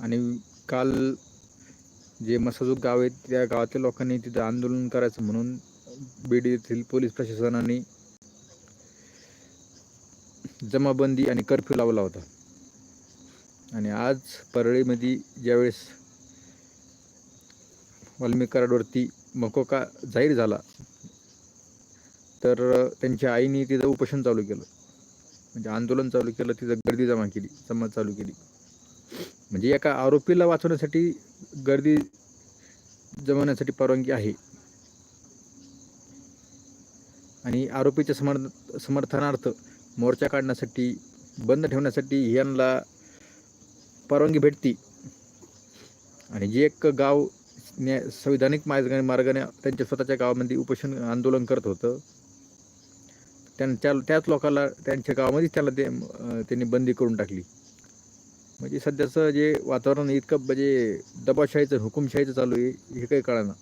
आणि काल जे मसाजूक गाव आहे त्या गावातील लोकांनी तिथं आंदोलन करायचं म्हणून बीड येथील पोलीस प्रशासनाने जमाबंदी आणि कर्फ्यू लावला होता. आणि आज परळीमध्ये ज्यावेळेस वाल्मिक कराडवरती मकोका जाहीर झाला तर त्यांच्या आईने तिथं उपोषण चालू केलं. म्हणजे आंदोलन चालू केलं तिथं गर्दी जमा केली जमा चालू केली. म्हणजे एका आरोपीला वाचवण्यासाठी गर्दी जमवण्यासाठी परवानगी आहे. आणि आरोपीच्या समर्थ समर्थनार्थ मोर्चा काढण्यासाठी बंद ठेवण्यासाठी यांना परवानगी भेटती. आणि जे एक गाव न्या संविधानिक मार्गाने मार्गाने त्यांच्या स्वतःच्या गावामध्ये उपोषण आंदोलन करत होतं त्यांच्या त्याच लोकांना त्यांच्या गावामध्येच त्याला ते त्यांनी बंदी करून टाकली. म्हणजे सध्याचं जे वातावरण इतकं म्हणजे दबाशाहीचं हुकुमशाहीचं चालू आहे हे काही कळाना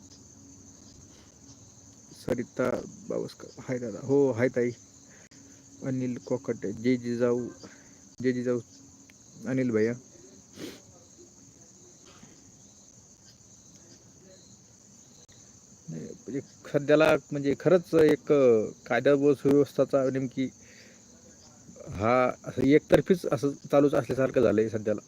सरिता बावस्कर हाय दादा. हो हाय ताई. अनिल कोकट जे जिजाऊ जे जिजाऊ अनिल भैया. म्हणजे सध्याला म्हणजे खरंच एक कायदा व सुव्यवस्थाचा नेमकी हा असं एकतर्फीच असं चालूच असल्यासारखं झालंय सध्याला.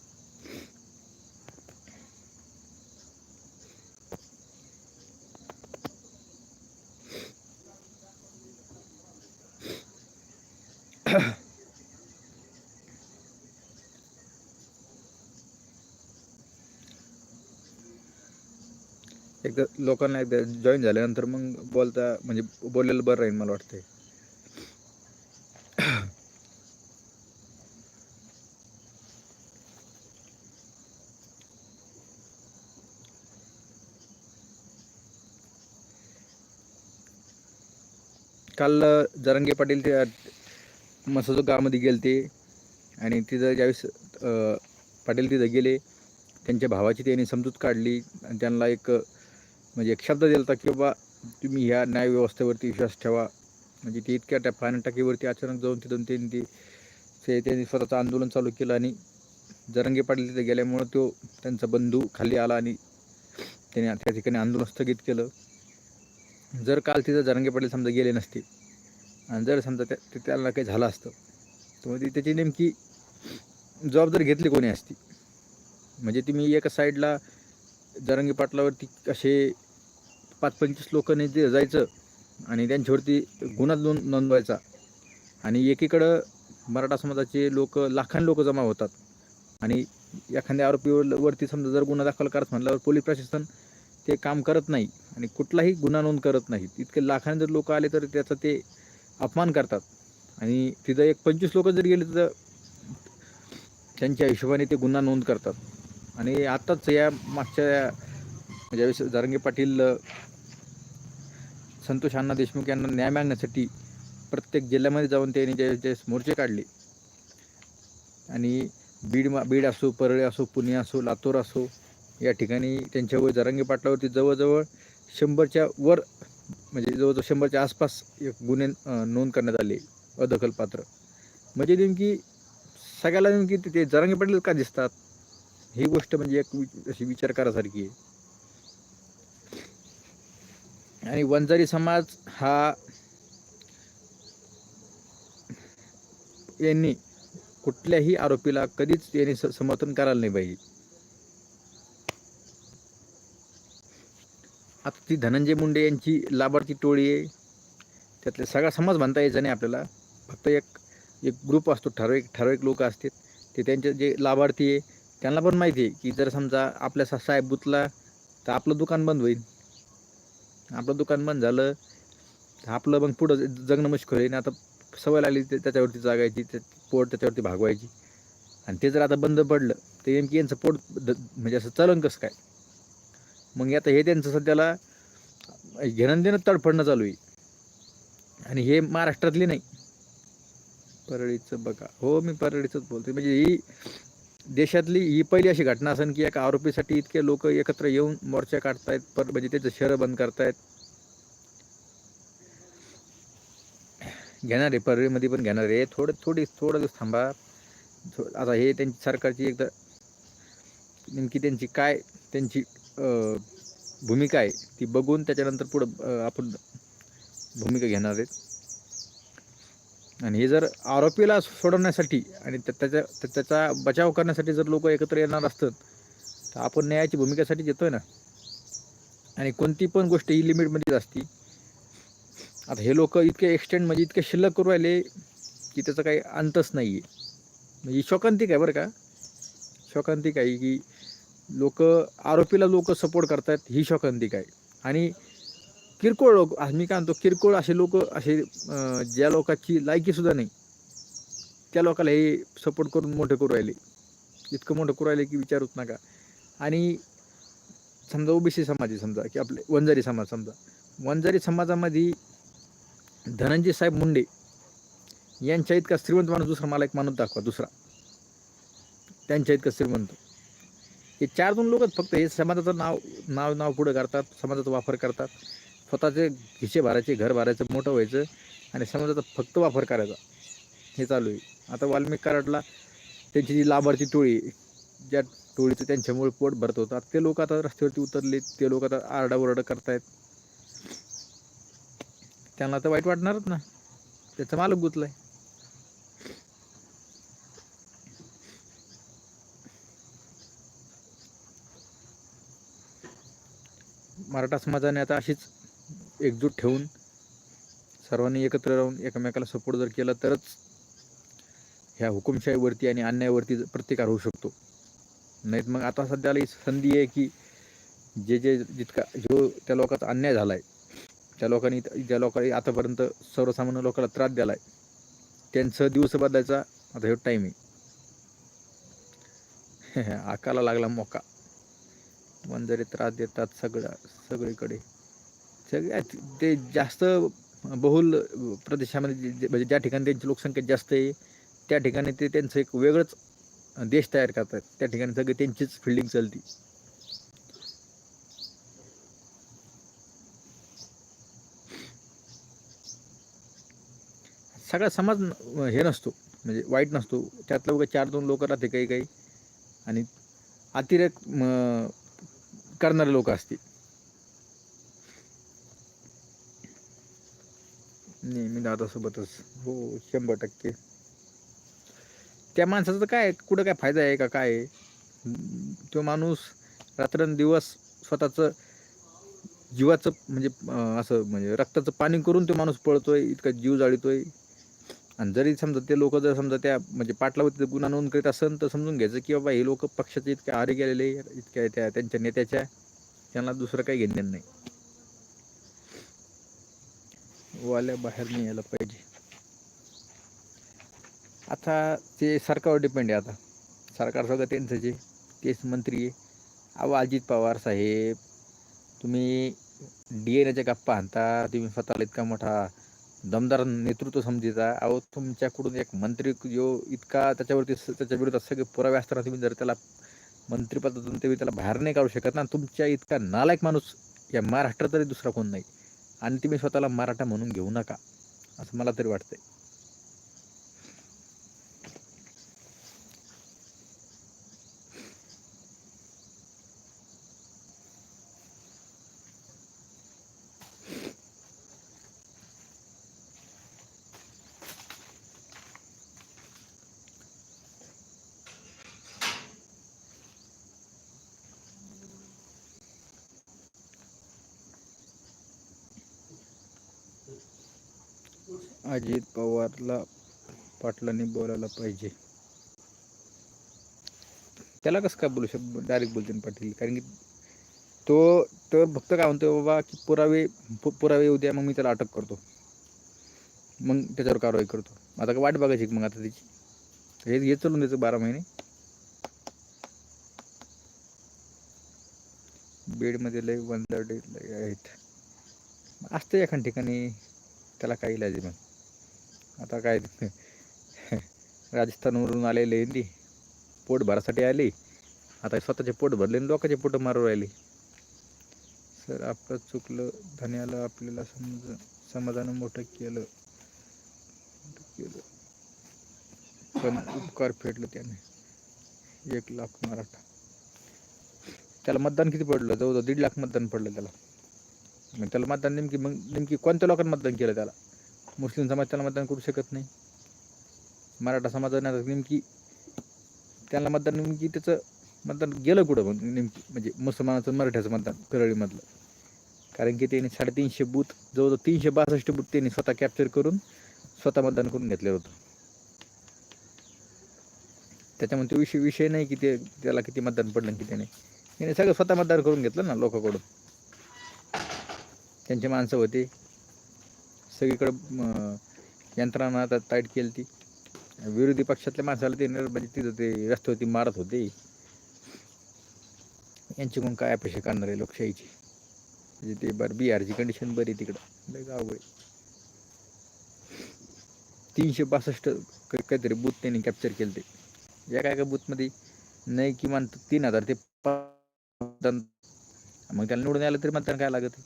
एकदा लोकांना एकदा जॉईन झाल्यानंतर मग बोलता म्हणजे बोललेलं बरं राहील मला वाटतंय. काल जरंगे पाटील ते मसाजो गावामध्ये गेले ते आणि तिथं ज्यावेळेस पाटील तिथं गेले त्यांच्या भावाची त्यांनी समजूत काढली. आणि त्यांना एक म्हणजे एक शब्द दिला होता की बाबा तुम्ही ह्या न्यायव्यवस्थेवरती विश्वास ठेवा. म्हणजे ते इतक्या त्या पाणी टाकीवरती अचानक जाऊन तिथून त्यांनी ती ते त्यांनी स्वतःचं आंदोलन चालू केलं. आणि जरंगे पाटील तिथे गेल्यामुळं तो त्यांचा बंधू खाली आला आणि त्याने त्या ठिकाणी आंदोलन स्थगित केलं. जर काल तिथं जरंगे पाटील समजा गेले नसते आणि जर समजा त्या ते त्याला काही झालं असतं तर मग ती त्याची नेमकी जबाबदारी घेतली कोणी असती? म्हणजे तुम्ही एका साईडला जरंगी पाटलावरती असे पाच पंचवीस लोकांनी ते जायचं आणि त्यांच्यावरती गुन्हा नोंद नोंदवायचा आणि एकीकडं मराठा समाजाचे लोक लाखां लोक जमा होतात आणि एखाद्या आरोपीवर वरती समजा जर गुन्हा दाखल करत म्हटल्यावर पोलीस प्रशासन ते काम करत नाही आणि कुठलाही गुन्हा नोंद करत नाही. इतके लाखांनी जर लोक आले तर त्याचा ते अपमान करतात. आणि तिथं एक पंचवीस लोक जर गेले तर त्यांच्या हिशोबाने ते गुन्हा नोंद करतात. आणि आत्ताच या मागच्या म्हणजे ज्यावेळेस जारंगे पाटील संतोष अण्णा देशमुख यांना न्याय मागण्यासाठी प्रत्येक जिल्ह्यामध्ये जाऊन त्यांनी ज्यावेळेस ज्यावेळेस मोर्चे काढले. आणि बीड मा बीड असो परळी असो पुणे असो लातूर असो या ठिकाणी त्यांच्यावर जरंगी पाटलावरती जवळजवळ शंभरच्या वर म्हणजे जवळजवळ शंभरच्या आसपास एक गुन्हे नोंद करण्यात आले अदखलपात्र म्हणजे नेमकी सगळ्याला नेमकी ते- ते जरांगे पाटील का दिसतात? ही गोष्ट म्हणजे एक वि- अशी विचार करासारखी आहे. आणि वंजारी समाज हा यांनी कुठल्याही आरोपीला कधीच यांनी स- समर्थन करायला नाही पाहिजे. आता ती धनंजय मुंडे यांची लाभार्थी टोळी आहे. त्यातले सगळा समाज म्हणता यायचा नाही आपल्याला. फक्त एक एक ग्रुप असतो ठराविक ठराविक लोक असतात. ते त्यांचे जे लाभार्थी आहे त्यांना पण माहिती आहे की जर समजा आपल्या सा साहेब बुतला तर आपलं दुकान बंद होईल. आपलं दुकान बंद झालं तर आपलं मग पुढं जगणं मुश्किल होईल. आता सवय लागली ते त्याच्यावरती जागायची ते पोट त्याच्यावरती भागवायची. आणि ते जर आता बंद पडलं तर नेमकी यांचं पोट द- म्हणजे असं चलन कसं काय? मग आता हे त्यांचं सध्याला घेणंदेणं तडफडणं चालू आहे. आणि हे महाराष्ट्रातले नाही. परळीचं बघा. हो मी परळीचंच बोलते म्हणजे ही देशातली ही पहिली अशी घटना असेल की एका आरोपीसाठी इतके लोक एकत्र येऊन मोर्चा काढतायत पर म्हणजे त्याचं शहर बंद करतायत. घेणार आहे परळीमध्ये पण घेणार आहे. थोडं थोडी थोडं दिवस थांबा. आता हे त्यांची सरकारची एकदा नेमकी त्यांची काय त्यांची भूमिका आहे ती बघून त्याच्यानंतर पुढं आपण भूमिका घेणार आहेत. आणि हे जर आरोपीला सोडवण्यासाठी आणि त्याचा त्याच्या त्याचा बचाव करण्यासाठी जर लोक एकत्र येणार असतात तर आपण न्यायाची भूमिकेसाठी येतोय ना. आणि कोणती पण गोष्ट ही लिमिटमध्येच असती. आता हे लोक इतके एक्सटेंड म्हणजे इतके शिल्लक करू राहिले की त्याचा काही अंतच नाही आहे म्हणजे शोकांतिक आहे बरं का. शोकांतिक आहे की लोक आरोपीला लोक सपोर्ट करतात ही शोकांतिक आहे. आणि किरकोळ लोक मी काय म्हणतो किरकोळ असे लोक असे ज्या लोकांची लायकीसुद्धा नाही त्या लोकाला हे सपोर्ट करून मोठं करू राहिले. इतकं मोठं करू राहिले की विचारूच नका. आणि समजा ओबीसी समाज आहे समजा की आपले वंजारी समाज समजा. वंजारी समाजामध्ये धनंजय साहेब मुंडे यांच्या इतका श्रीमंत माणूस दुसरा मला एक माणूस दाखवा दुसरा. त्यांच्या इतका श्रीमंत. हे चार दोन लोकच फक्त हे समाजाचं नाव नाव नाव पुढं करतात समाजाचा वापर करतात. स्वतःचे खिशे भरायचे घर भरायचं मोठं व्हायचं आणि समाजाचा फक्त वापर करायचा. हे चालू आहे. आता वाल्मिक कराडला त्यांची जी लाभार्थी टोळी ज्या टोळीचं त्यांच्यामुळे पोट भरत होतं. ते लोक आता रस्त्यावरती उतरले ते लोक आता आरडाओरडा करतायत. त्यांना तर वाईट वाटणारच ना. त्याचा मालक गुतलाय. मराठा समाजाने आता अशीच एकजूट ठेवून सर्वांनी एकत्र राहून एकमेकाला सपोर्ट जर केला तरच ह्या हुकुमशाहीवरती आणि अन्यायावरती प्रतिकार होऊ शकतो. नाहीत मग आता सध्याला ही संधी आहे की जे जे जितका जो त्या लोकांचा अन्याय झाला आहे त्या लोकांनी ज्या लोकांनी आतापर्यंत सर्वसामान्य लोकांना त्रास दिला आहे त्यांचं दिवस बदलायचा आता हे टाईम आहे. आकाला लागला मोका. वंजारी त्रास देतात सगळ्या सगळीकडे. सगळ्यात ते जास्त बहुल प्रदेशामध्ये म्हणजे ज्या ठिकाणी त्यांची लोकसंख्या जास्त आहे त्या ठिकाणी ते त्यांचं एक वेगळंच देश तयार करतात. त्या ठिकाणी सगळी त्यांचीच फिल्डिंग चालती. सगळा समाज हे नसतो म्हणजे वाईट नसतो. त्यातलं बघा चार दोन लोक राहते काही काही. आणि अतिरेक करणारे लोक असतील. नेहमी दादासोबतच. हो शंभर टक्के. त्या माणसाचं काय कुठं काय फायदा आहे का काय तो माणूस रात्रंदिवस स्वतःचं जीवाचं म्हणजे असं म्हणजे रक्ताचं पाणी करून तो माणूस पळतोय इतका जीव जाळीतोय. आणि जरी समजा ते लोक जर समजा त्या म्हणजे पाटलावरती गुन्हा नोंद करीत असेल तर समजून घ्यायचं की बाबा हे लोक पक्षाचे इतके आरे गेलेले इतक्या त्या त्यांच्या नेत्याच्या त्यांना दुसरं काही घेणं नाही. वाल्या बाहेर नाही यायला पाहिजे. आता ते सरकारवर डिपेंड आहे आता. सरकार सगळं त्यांचं जे तेच मंत्री आहे. अहो अजित पवार साहेब तुम्ही डी एन एच्या गप्पा आणता तुम्ही स्वतःला इतका मोठा दमदार नेतृत्व समजेचा अहो तुमच्याकडून एक मंत्री जो इतका त्याच्यावरती त्याच्या विरोधात सगळे पुरावे असताना तुम्ही जर त्याला मंत्रिपदातून तुम्ही त्याला बाहेर नाही काढू शकत ना तुमच्या इतका नालायक माणूस या महाराष्ट्रात तरी दुसरा कोण नाही. आणि तुम्ही स्वतःला मराठा म्हणून घेऊ नका असं मला तरी वाटतंय. अजित पवारला पाटलांनी बोलायला पाहिजे. त्याला कसं काय बोलू शक डायरेक्ट बोलते पाटील? कारण की तो तो फक्त काय म्हणतो बाबा की पुरावे पु- पुरावे येऊ द्या मग मी त्याला अटक करतो. मग त्याच्यावर कारवाई करतो. आता का वाट बघायची मग आता त्याची. हे हे चलून द्यायचं बारा महिने. बेडमध्ये लय वंदर आहेत. असतं एखाद ठिकाणी. त्याला काही इलाज मग. आता काय? राजस्थानवरून आलेले हिंदी ती. पोट भरासाठी आली. आता स्वतःचे पोट भरले आणि लोकांचे पोट मारू राहिले. सर आपलं चुकलं धन्याला आपल्याला समज समाजानं मोठं केलं. केलं. पण उपकार फेडलं त्याने. एक लाख मराठा. त्याला मतदान किती पडलं? जवळजवळ दीड लाख मतदान पडलं त्याला. मग त्याला मतदान नेमकी मग नेमकी कोणत्या लोकांनी मतदान केलं त्याला? मुस्लिम समाज त्याला मतदान करू शकत नाही. मराठा समाजाने आता नेमकी त्याला मतदान नेमकी त्याचं मतदान गेलं कुठं मग नेमकी? म्हणजे मुसलमानाचं मराठ्याचं मतदान करळीमधलं. कारण की त्यांनी साडेतीनशे बूथ जवळजवळ तीनशे बासष्ट बूथ त्यांनी स्वतः कॅप्चर करून स्वतः मतदान करून घेतलेलं होतं. त्याच्यामुळे तो विषय विषय नाही की ते त्याला किती मतदान पडलं की किती नाही. त्याने सगळं स्वतः मतदान करून घेतलं ना लोकांकडून. त्यांचे माणसं होते. सगळीकडं अं, यंत्रणा आता टाईट केली ती. विरोधी पक्षातल्या माणसाला ते नर- म्हणजे तिथं ते रस्त्यावरती मारत होते. यांच्याकडून काय अपेक्षा करणार आहे लोकशाहीची? म्हणजे ते बरं बिहारची कंडिशन बरी आहे तिकडं. लय आहे. तीनशे बासष्ट काहीतरी बूथ त्यांनी कॅप्चर केले ते. काय काय बूथमध्ये नाही किमान तीन हजार ते मग त्याला निवडून आलं तरी मतदान काय लागत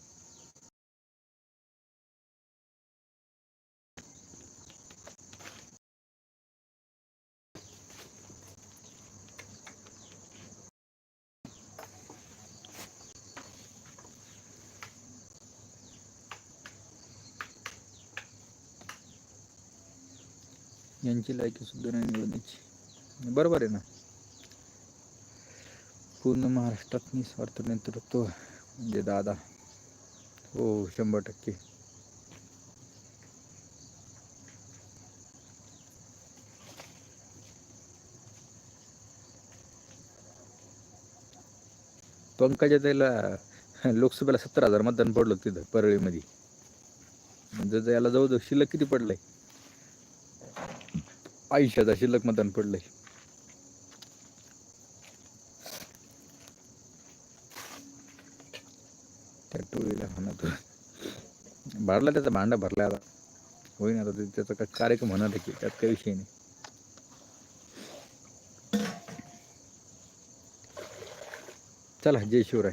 यांची लायकी सुद्धा नाही निवडण्याची. बरोबर आहे ना? पूर्ण महाराष्ट्रात निस्वार्थ नेतृत्व म्हणजे दादा. हो शंभर टक्के. पंकजा त्याला लोकसभेला सत्तर हजार मतदान पडलं तिथं परळीमध्ये. म्हणजे याला जवळजवळ शिल्लक किती पडलंय? आयुष्याचा शिल्लक मतदान पडलंय. त्या टोळीला म्हणत. भरला त्याचा भांडा भरला आता. होईन आता ते- त्याचा काय कार्यक्रम होणार की त्यात काही विषय नाही. चला जय शिवराय.